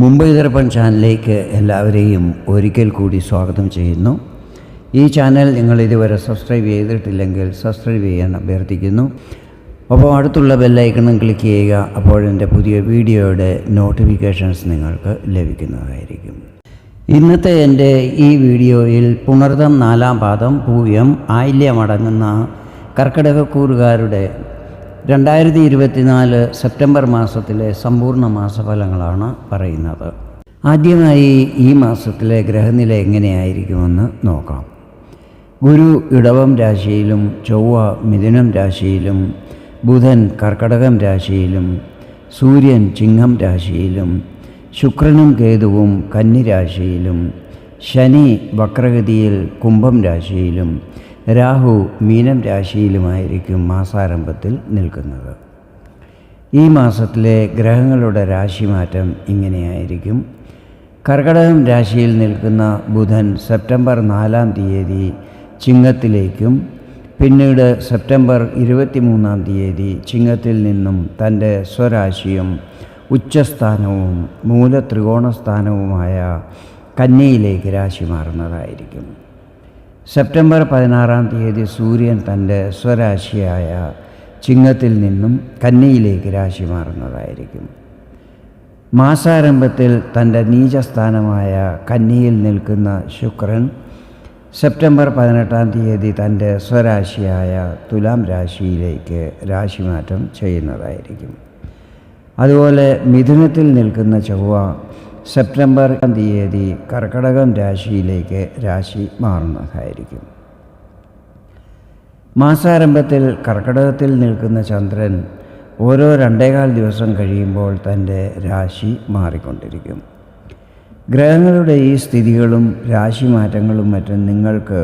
മുംബൈ ദർപ്പൺ ചാനലിലേക്ക് എല്ലാവരെയും ഒരിക്കൽ കൂടി സ്വാഗതം ചെയ്യുന്നു. ഈ ചാനൽ നിങ്ങൾ ഇതുവരെ സബ്സ്ക്രൈബ് ചെയ്തിട്ടില്ലെങ്കിൽ സബ്സ്ക്രൈബ് ചെയ്യാൻ അഭ്യർത്ഥിക്കുന്നു. അപ്പോൾ അടുത്തുള്ള ബെല്ലൈക്കണം ക്ലിക്ക് ചെയ്യുക അപ്പോഴെന്റെ പുതിയ വീഡിയോയുടെ നോട്ടിഫിക്കേഷൻസ് നിങ്ങൾക്ക് ലഭിക്കുന്നതായിരിക്കും. ഇന്നത്തെ എന്റെ ഈ വീഡിയോയിൽ പുണർതം നാലാം പാദം പൂയം ആയില്യമടങ്ങുന്ന കർക്കിടകക്കൂറുകാരുടെ രണ്ടായിരത്തി ഇരുപത്തിനാല് സെപ്റ്റംബർ മാസത്തിലെ സമ്പൂർണ മാസഫലങ്ങളാണ് പറയുന്നത്. ആദ്യമായി ഈ മാസത്തിലെ ഗ്രഹനില എങ്ങനെയായിരിക്കുമെന്ന് നോക്കാം. ഗുരു ഇടവം രാശിയിലും ചൊവ്വ മിഥുനം രാശിയിലും ബുധൻ കർക്കടകം രാശിയിലും സൂര്യൻ ചിങ്ങം രാശിയിലും ശുക്രനും കേതുവും കന്നിരാശിയിലും ശനി വക്രഗതിയിൽ കുംഭം രാശിയിലും രാഹു മീനം രാശിയിലുമായിരിക്കും മാസാരംഭത്തിൽ നിൽക്കുന്നത്. ഈ മാസത്തിലെ ഗ്രഹങ്ങളുടെ രാശിമാറ്റം ഇങ്ങനെയായിരിക്കും. കർക്കടകം രാശിയിൽ നിൽക്കുന്ന ബുധൻ സെപ്റ്റംബർ നാലാം തീയതി ചിങ്ങത്തിലേക്കും പിന്നീട് സെപ്റ്റംബർ ഇരുപത്തിമൂന്നാം തീയതി ചിങ്ങത്തിൽ നിന്നും തന്റെ സ്വരാശിയും ഉച്ചസ്ഥാനവും മൂലത്രികോണസ്ഥാനവുമായ കന്നിയിലേക്ക് രാശി മാറുന്നതായിരിക്കും. സെപ്റ്റംബർ പതിനാറാം തീയതി സൂര്യൻ തന്റെ സ്വരാശിയായ ചിങ്ങത്തിൽ നിന്നും കന്നിയിലേക്ക് രാശി മാറുന്നതായിരിക്കും. മാസാരംഭത്തിൽ തന്റെ നീചസ്ഥാനമായ കന്നിയിൽ നിൽക്കുന്ന ശുക്രൻ സെപ്റ്റംബർ പതിനെട്ടാം തീയതി തന്റെ സ്വരാശിയായ തുലാം രാശിയിലേക്ക് രാശിമാറ്റം ചെയ്യുന്നതായിരിക്കും. അതുപോലെ മിഥുനത്തിൽ നിൽക്കുന്ന ചൊവ്വ സെപ്റ്റംബർ തീയതി കർക്കടകം രാശിയിലേക്ക് രാശി മാറുന്നതായിരിക്കും. മാസാരംഭത്തിൽ കർക്കടകത്തിൽ നിൽക്കുന്ന ചന്ദ്രൻ ഓരോ രണ്ടേകാൽ ദിവസം കഴിയുമ്പോൾ തന്റെ രാശി മാറിക്കൊണ്ടിരിക്കും. ഗ്രഹങ്ങളുടെ ഈ സ്ഥിതികളും രാശി മാറ്റങ്ങളും മറ്റും നിങ്ങൾക്ക്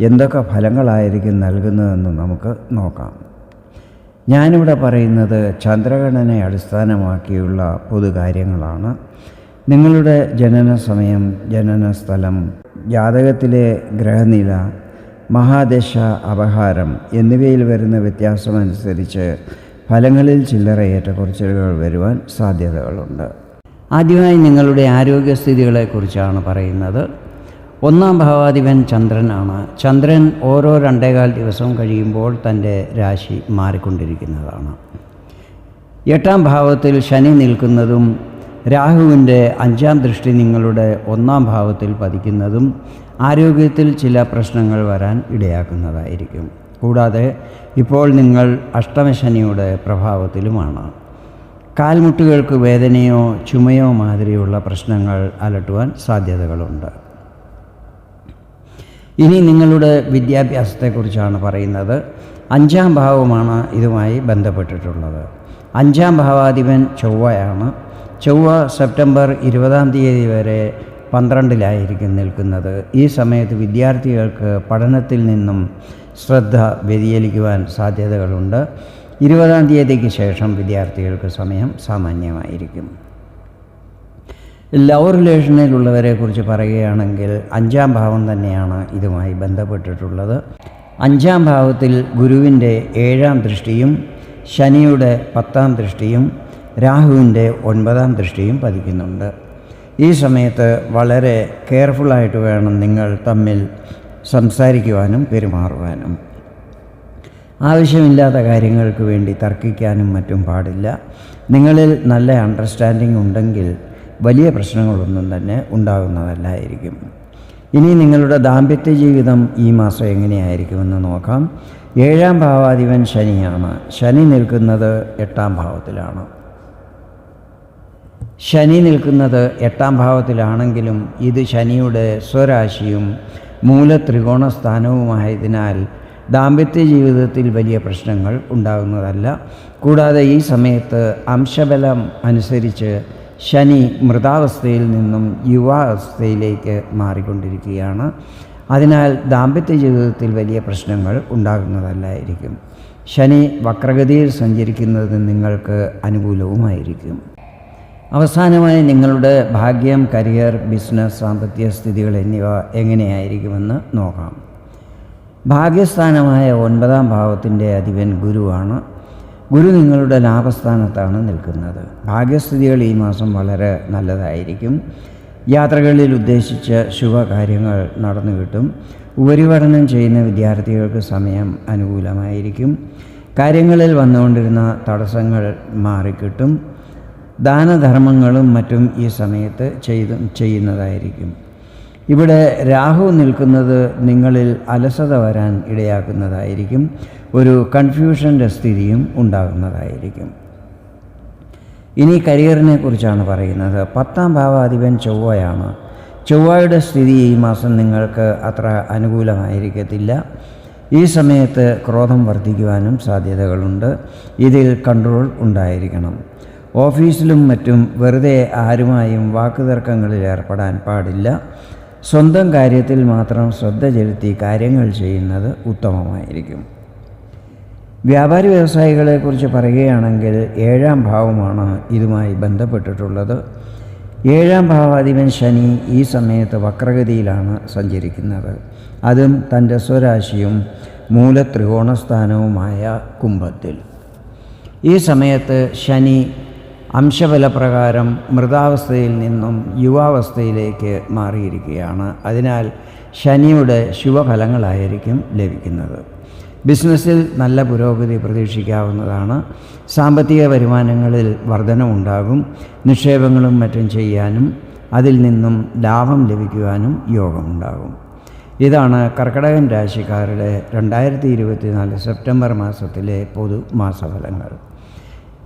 എന്തൊക്കെ ഫലങ്ങളായിരിക്കും നൽകുന്നതെന്ന് നമുക്ക് നോക്കാം. ഞാനിവിടെ പറയുന്നത് ചന്ദ്രഗണനെ അടിസ്ഥാനമാക്കിയുള്ള പൊതുകാര്യങ്ങളാണ്. നിങ്ങളുടെ ജനന സമയം ജനന സ്ഥലം ജാതകത്തിലെ ഗ്രഹനില മഹാദശ അപഹാരം എന്നിവയിൽ വരുന്ന വ്യത്യാസമനുസരിച്ച് ഫലങ്ങളിൽ ചില്ലറ ഏറ്റക്കുറച്ചിലുകൾ വരുവാൻ സാധ്യതകളുണ്ട്. ആദ്യമായി നിങ്ങളുടെ ആരോഗ്യസ്ഥിതികളെക്കുറിച്ചാണ് പറയുന്നത്. ഒന്നാം ഭാവാധിപൻ ചന്ദ്രനാണ് ചന്ദ്രൻ ഓരോ രണ്ടേകാൽ ദിവസം കഴിയുമ്പോൾ തന്റെ രാശി മാറിക്കൊണ്ടിരിക്കുന്നതാണ്. എട്ടാം ഭാവത്തിൽ ശനി നിൽക്കുന്നതും രാഹുവിന്റെ അഞ്ചാം ദൃഷ്ടി നിങ്ങളുടെ ഒന്നാം ഭാവത്തിൽ പതിക്കുന്നതും ആരോഗ്യത്തിൽ ചില പ്രശ്നങ്ങൾ വരാൻ ഇടയാക്കുന്നതായിരിക്കും. കൂടാതെ ഇപ്പോൾ നിങ്ങൾ അഷ്ടമശനിയുടെ പ്രഭാവത്തിലുമാണ്. കാൽമുട്ടുകൾക്ക് വേദനയോ ചുമയോ മാതിരിയുള്ള പ്രശ്നങ്ങൾ അലട്ടുവാൻ സാധ്യതകളുണ്ട്. ഇനി നിങ്ങളുടെ വിദ്യാഭ്യാസത്തെക്കുറിച്ചാണ് പറയുന്നത്. അഞ്ചാം ഭാവമാണ് ഇതുമായി ബന്ധപ്പെട്ടിട്ടുള്ളത്. അഞ്ചാം ഭാവാധിപൻ ചൊവ്വയാണ്. ചൊവ്വ സെപ്റ്റംബർ ഇരുപതാം തീയതി വരെ പന്ത്രണ്ടിലായിരിക്കും നിൽക്കുന്നത്. ഈ സമയത്ത് വിദ്യാർത്ഥികൾക്ക് പഠനത്തിൽ നിന്നും ശ്രദ്ധ വ്യതിചലിക്കുവാൻ സാധ്യതകളുണ്ട്. ഇരുപതാം തീയതിക്ക് ശേഷം വിദ്യാർത്ഥികൾക്ക് സമയം സാമാന്യമായിരിക്കും. ലവ് റിലേഷനിലുള്ളവരെ കുറിച്ച് പറയുകയാണെങ്കിൽ അഞ്ചാം ഭാവം തന്നെയാണ് ഇതുമായി ബന്ധപ്പെട്ടിട്ടുള്ളത്. അഞ്ചാം ഭാവത്തിൽ ഗുരുവിന്റെ ഏഴാം ദൃഷ്ടിയും ശനിയുടെ പത്താം ദൃഷ്ടിയും രാഹുവിന്റെ ഒൻപതാം ദൃഷ്ടിയും പതിക്കുന്നുണ്ട്. ഈ സമയത്ത് വളരെ കെയർഫുള്ളായിട്ട് വേണം നിങ്ങൾ തമ്മിൽ സംസാരിക്കുവാനും പെരുമാറുവാനും. ആവശ്യമില്ലാത്ത കാര്യങ്ങൾക്ക് വേണ്ടി തർക്കിക്കാനും മറ്റും പാടില്ല. നിങ്ങളിൽ നല്ല അണ്ടർസ്റ്റാൻഡിംഗ് ഉണ്ടെങ്കിൽ വലിയ പ്രശ്നങ്ങളൊന്നും തന്നെ ഉണ്ടാകുന്നതല്ലായിരിക്കും. ഇനി നിങ്ങളുടെ ദാമ്പത്യ ജീവിതം ഈ മാസം എങ്ങനെയായിരിക്കുമെന്ന് നോക്കാം. ഏഴാം ഭാവാധിപൻ ശനിയാണ്. ശനി നിൽക്കുന്നത് എട്ടാം ഭാവത്തിലാണ്. ശനി നിൽക്കുന്നത് എട്ടാം ഭാവത്തിലാണെങ്കിലും ഇത് ശനിയുടെ സ്വരാശിയും മൂലത്രികോണ സ്ഥാനവുമായതിനാൽ ദാമ്പത്യ ജീവിതത്തിൽ വലിയ പ്രശ്നങ്ങൾ ഉണ്ടാകുന്നതല്ല. കൂടാതെ ഈ സമയത്ത് അംശബലം അനുസരിച്ച് ശനി മൃതാവസ്ഥയിൽ നിന്നും യുവാവസ്ഥയിലേക്ക് മാറിക്കൊണ്ടിരിക്കുകയാണ്. അതിനാൽ ദാമ്പത്യ ജീവിതത്തിൽ വലിയ പ്രശ്നങ്ങൾ ഉണ്ടാകുന്നതല്ലായിരിക്കും. ശനി വക്രഗതിയിൽ സഞ്ചരിക്കുന്നത് നിങ്ങൾക്ക് അനുകൂലവുമായിരിക്കും. അവസാനമായി നിങ്ങളുടെ ഭാഗ്യം കരിയർ ബിസിനസ് സാമ്പത്തിക സ്ഥിതികൾ എന്നിവ എങ്ങനെയായിരിക്കുമെന്ന് നോക്കാം. ഭാഗ്യസ്ഥാനമായ ഒൻപതാം ഭാവത്തിന്റെ അധിപൻ ഗുരുവാണ്. ഗുരു നിങ്ങളുടെ ലാഭസ്ഥാനത്താണ് നിൽക്കുന്നത്. ഭാഗ്യസ്ഥിതികൾ ഈ മാസം വളരെ നല്ലതായിരിക്കും. യാത്രകളിൽ ഉദ്ദേശിച്ച ശുഭകാര്യങ്ങൾ നടന്നു കിട്ടും. ഉപരിപഠനം ചെയ്യുന്ന വിദ്യാർത്ഥികൾക്ക് സമയം അനുകൂലമായിരിക്കും. കാര്യങ്ങളിൽ വന്നുകൊണ്ടിരുന്ന തടസ്സങ്ങൾ മാറിക്കിട്ടും. ദാനധർമ്മങ്ങളും മറ്റും ഈ സമയത്ത് ചെയ്ത് ചെയ്യുന്നതായിരിക്കും. ഇവിടെ രാഹു നിൽക്കുന്നത് നിങ്ങളിൽ അലസത വരാൻ ഇടയാക്കുന്നതായിരിക്കും. ഒരു കൺഫ്യൂഷന്റെ സ്ഥിതിയും ഉണ്ടാകുന്നതായിരിക്കും. ഇനി കരിയറിനെ കുറിച്ചാണ് പറയുന്നത്. പത്താം ഭാവാധിപൻ ചൊവ്വയാണ്. ചൊവ്വയുടെ സ്ഥിതി ഈ മാസം നിങ്ങൾക്ക് അത്ര അനുകൂലമായിരിക്കത്തില്ല. ഈ സമയത്ത് ക്രോധം വർദ്ധിക്കുവാനും സാധ്യതകളുണ്ട്. ഇതിൽ കൺട്രോൾ ഉണ്ടായിരിക്കണം. ഓഫീസിലും മറ്റും വെറുതെ ആരുമായും വാക്കുതർക്കങ്ങളിൽ ഏർപ്പെടാൻ പാടില്ല. സ്വന്തം കാര്യത്തിൽ മാത്രം ശ്രദ്ധ ചെലുത്തി കാര്യങ്ങൾ ചെയ്യുന്നത് ഉത്തമമായിരിക്കും. വ്യാപാരി വ്യവസായികളെക്കുറിച്ച് പറയുകയാണെങ്കിൽ ഏഴാം ഭാവമാണ് ഇതുമായി ബന്ധപ്പെട്ടിട്ടുള്ളത്. ഏഴാം ഭാവാധിപൻ ശനി ഈ സമയത്ത് വക്രഗതിയിലാണ് സഞ്ചരിക്കുന്നത്. അതും തന്റെ സ്വരാശിയും മൂലത്രികോണസ്ഥാനവുമായ കുംഭത്തിൽ. ഈ സമയത്ത് ശനി അംശബലപ്രകാരം മൃതാവസ്ഥയിൽ നിന്നും യുവാവസ്ഥയിലേക്ക് മാറിയിരിക്കുകയാണ്. അതിനാൽ ശനിയുടെ ശുഭഫലങ്ങളായിരിക്കും ലഭിക്കുന്നത്. ബിസിനസ്സിൽ നല്ല പുരോഗതി പ്രതീക്ഷിക്കാവുന്നതാണ്. സാമ്പത്തിക വരുമാനങ്ങളിൽ വർധനമുണ്ടാകും. നിക്ഷേപങ്ങളും മറ്റും ചെയ്യാനും അതിൽ നിന്നും ലാഭം ലഭിക്കുവാനും യോഗമുണ്ടാകും. ഇതാണ് കർക്കടകൻ രാശിക്കാരുടെ രണ്ടായിരത്തി ഇരുപത്തിനാല് സെപ്റ്റംബർ മാസത്തിലെ പൊതു മാസഫലങ്ങൾ